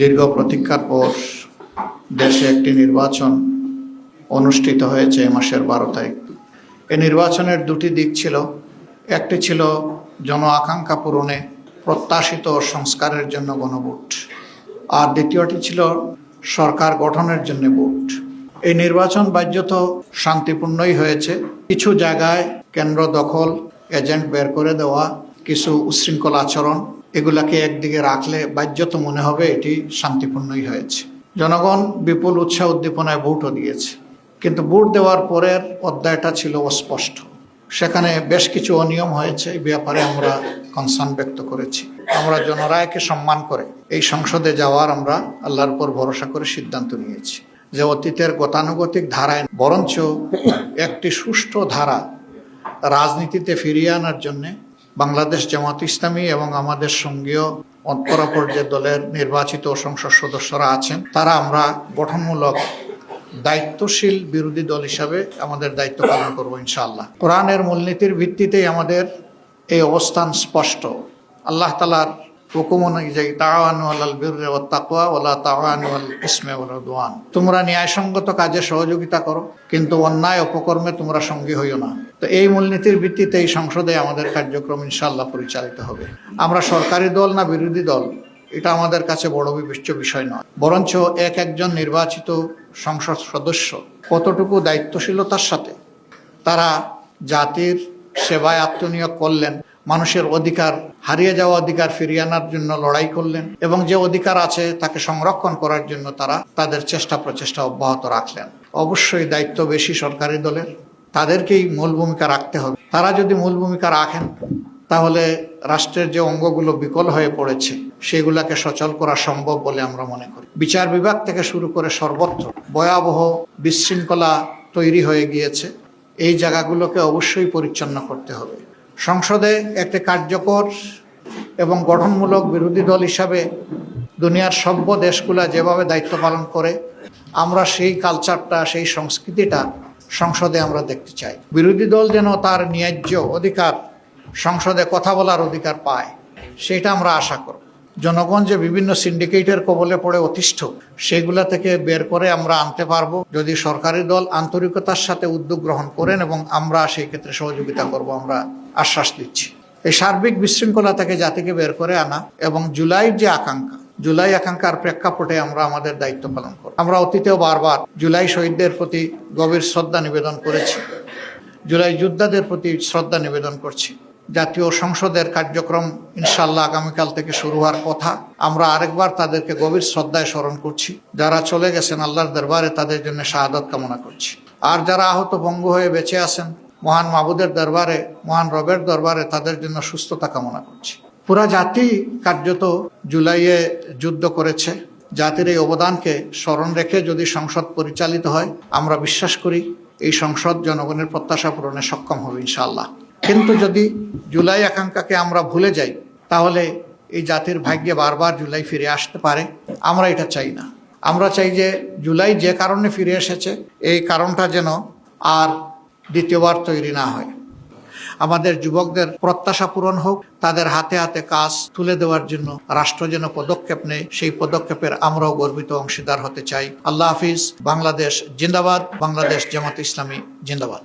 দীর্ঘ প্রতীক্ষার পর দেশে একটি নির্বাচন অনুষ্ঠিত হয়েছে এ মাসের বারো তারিখ। এই নির্বাচনের দুটি দিক ছিল। একটি ছিল জন আকাঙ্ক্ষা পূরণে প্রত্যাশিত সংস্কারের জন্য গণভোট। আর দ্বিতীয়টি ছিল সরকার গঠনের জন্য ভোট। এই নির্বাচন বাহ্যত শান্তিপূর্ণই হয়েছে। কিছু জায়গায় কেন্দ্র দখল, এজেন্ট বের করে দেওয়া, কিছু উশৃঙ্খল আচরণ এগুলাকে একদিকে রাখলে বাহ্যত মনে হবে, এটি শান্তিপূর্ণই হয়েছে। জনগণ বিপুল উৎসাহ উদ্দীপনায় ভোটও দিয়েছে। কিন্তু ভোট দেওয়ার পরের অধ্যায়টা ছিল অস্পষ্ট। সেখানে বেশ কিছু অনিয়ম হয়েছে, এই ব্যাপারে আমরা কনসার্ন ব্যক্ত করেছি। আমরা জনরায়কে সম্মান করে এই সংসদে যাওয়ার আমরা আল্লাহর উপর ভরসা করে সিদ্ধান্ত নিয়েছি যে অতীতের গতানুগতিক ধারায় বরঞ্চ একটি সুষ্ঠু ধারা রাজনীতিতে ফিরিয়ে আনার জন্যে বাংলাদেশ জামাত ইসলামী এবং আমাদের সঙ্গীয় অন্তরাপর যে দলের নির্বাচিত সংসদ সদস্যরা আছেন, তারা আমরা গঠনমূলক দায়িত্বশীল বিরোধী দল হিসাবে আমাদের দায়িত্ব পালন করব ইনশাআল্লাহ। কোরআনের মূলনীতির ভিত্তিতেই আমাদের এই অবস্থান স্পষ্ট। আল্লাহ তালার তোমরা ন্যায়সঙ্গত কাজে সহযোগিতা করো, কিন্তু অন্যায় অপকর্মে তোমরা সঙ্গী হইও না। তো এই মূলনীতির ভিত্তিতে এই সংসদে আমাদের কার্যক্রম ইনশাল্লাহ পরিচালিত হবে। আমরা সরকারি দল না বিরোধী দল, এটা আমাদের কাছে বড় বিবেচ্য বিষয় নয়। বরঞ্চ এক একজন নির্বাচিত সংসদ সদস্য কতটুকু দায়িত্বশীলতার সাথে তারা জাতির সেবায় আত্মনিয়োগ করলেন মানুষের অধিকার, হারিয়ে যাওয়া অধিকার ফিরিয়ে আনার জন্য লড়াই করলেন এবং যে অধিকার আছে তাকে সংরক্ষণ করার জন্য তারা তাদের চেষ্টা প্রচেষ্টা অব্যাহত রাখলেন। অবশ্যই দায়িত্ব বেশি সরকারি দলের। তাদেরকেই মূল ভূমিকা রাখতে হবে। তারা যদি মূল ভূমিকা রাখেন, তাহলে রাষ্ট্রের যে অঙ্গগুলো বিকল হয়ে পড়েছে, সেগুলাকে সচল করা সম্ভব বলে আমরা মনে করি। বিচার বিভাগ থেকে শুরু করে সর্বত্র ভয়াবহ বিশৃঙ্খলা তৈরি হয়ে গিয়েছে। এই জায়গাগুলোকে অবশ্যই পরিচ্ছন্ন করতে হবে। সংসদে একটি কার্যকর এবং গঠনমূলক বিরোধী দল হিসাবে দুনিয়ার সভ্য দেশগুলা যেভাবে দায়িত্ব পালন করে, আমরা সেই কালচারটা সেই সংস্কৃতিটা সংসদে আমরা দেখতে চাই। বিরোধী দল যেন তার ন্যায্য অধিকার সংসদে কথা বলার অধিকার পায়, সেটা আমরা আশা করব। জনগণ যে বিভিন্ন সিন্ডিকেটের কবলে পড়ে অতিষ্ঠ, সেগুলা থেকে বের করে আমরা আনতে পারব। যদি সরকারি দল আন্তরিকতার সাথে উদ্যোগ গ্রহণ করেন এবং আমরা সেই ক্ষেত্রে সহযোগিতা করব, আমরা আশ্বাস দিচ্ছি। এই সার্বিক বিশৃঙ্খলা থেকে জাতিকে বের করে আনা এবং জুলাইয়ের যে আকাঙ্ক্ষা, জুলাই আকাঙ্ক্ষার প্রেক্ষাপটে আমরা আমাদের দায়িত্ব পালন করব। আমরা অতীতেও বারবার জুলাই শহীদদের প্রতি গভীর শ্রদ্ধা নিবেদন করেছি। জুলাই যোদ্ধাদের প্রতি শ্রদ্ধা নিবেদন করছি। জাতীয় সংসদের কার্যক্রম ইনশাল্লাহ আগামীকাল থেকে শুরু হওয়ার কথা। আমরা আরেকবার তাদেরকে গভীর শ্রদ্ধায় স্মরণ করছি। যারা চলে গেছেন আল্লাহর দরবারে তাদের জন্য শাহাদত কামনা করছি। আর যারা আহত ভঙ্গ হয়ে বেঁচে আছেন, মহান মাবুদের দরবারে, মহান রবের দরবারে তাদের জন্য সুস্থতা কামনা করছি। পুরা জাতি কার্যত জুলাইয়ে যুদ্ধ করেছে। জাতির এই অবদানকে স্মরণ রেখে যদি সংসদ পরিচালিত হয়, আমরা বিশ্বাস করি এই সংসদ জনগণের প্রত্যাশা পূরণে সক্ষম হবে ইনশাআল্লাহ। কিন্তু যদি জুলাই আকাঙ্ক্ষাকে আমরা ভুলে যাই, তাহলে এই জাতির ভাগ্যে বারবার জুলাই ফিরে আসতে পারে। আমরা এটা চাই না। আমরা চাই যে জুলাই যে কারণে ফিরে এসেছে, এই কারণটা যেন আর দ্বিতীয়বার তৈরি না হয়। আমাদের যুবকদের প্রত্যাশা পূরণ হোক, তাদের হাতে হাতে কাজ তুলে দেওয়ার জন্য রাষ্ট্র যেন পদক্ষেপ নেয়, সেই পদক্ষেপের আমরাও গর্বিত অংশীদার হতে চাই। আল্লাহ হাফিজ, বাংলাদেশ জিন্দাবাদ, বাংলাদেশ জামাত ইসলামী জিন্দাবাদ।